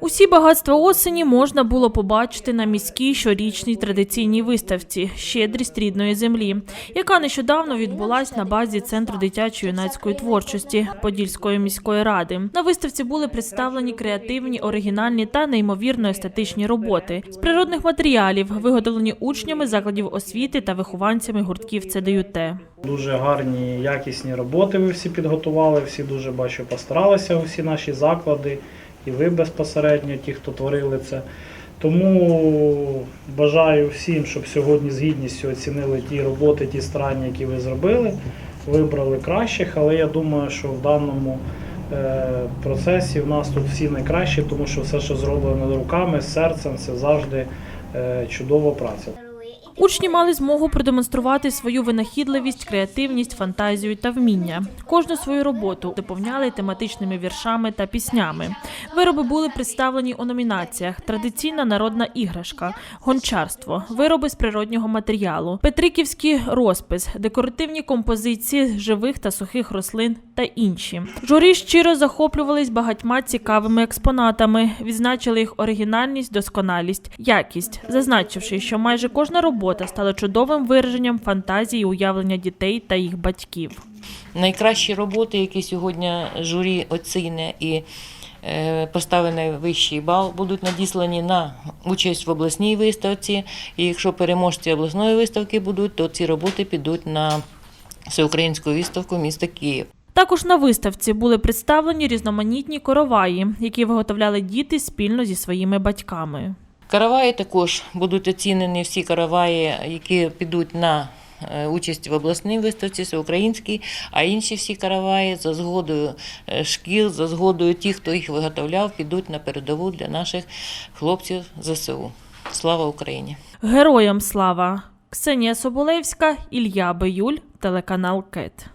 Усі багатства осені можна було побачити на міській щорічній традиційній виставці Щедрість рідної землі, яка нещодавно відбулась на базі Центру дитячої юнацької творчості Подільської міської ради. На виставці були представлені креативні, оригінальні та неймовірно естетичні роботи з природних матеріалів, виготовлені учнями закладів освіти та вихованцями гуртків ЦДЮТ. Дуже гарні, якісні роботи ви всі підготували, всі дуже бачу постаралися, усі наші заклади, і ви безпосередньо, ті, хто творили це. Тому бажаю всім, щоб сьогодні з гідністю оцінили ті роботи, ті старання, які ви зробили, вибрали кращих, але я думаю, що в даному е, процесі в нас тут всі найкращі, тому що все, що зроблено руками, серцем, це завжди е, чудова праця. Учні мали змогу продемонструвати свою винахідливість, креативність, фантазію та вміння. Кожну свою роботу доповняли тематичними віршами та піснями. Вироби були представлені у номінаціях: традиційна народна іграшка, гончарство, вироби з природнього матеріалу, петриківський розпис, декоративні композиції живих та сухих рослин та інші. Журі щиро захоплювались багатьма цікавими експонатами, відзначили їх оригінальність, досконалість, якість, зазначивши, що майже кожна робота стала чудовим вираженням фантазії уявлення дітей та їх батьків. Найкращі роботи, які сьогодні журі оціне і е, поставить найвищий бал, будуть надіслані на участь в обласній виставці. І якщо переможці обласної виставки будуть, то ці роботи підуть на всеукраїнську виставку міста Київ. Також на виставці були представлені різноманітні короваї, які виготовляли діти спільно зі своїми батьками. Караваї також будуть оцінені всі караваї, які підуть на е, участь в обласній виставці, всеукраїнській, а інші всі караваї за згодою е, шкіл, за згодою тих, хто їх виготовляв, підуть на передову для наших хлопців ЗСУ. Слава Україні! Героям слава! Ксенія Соболевська, Ілля Биюль, телеканал КЕТ.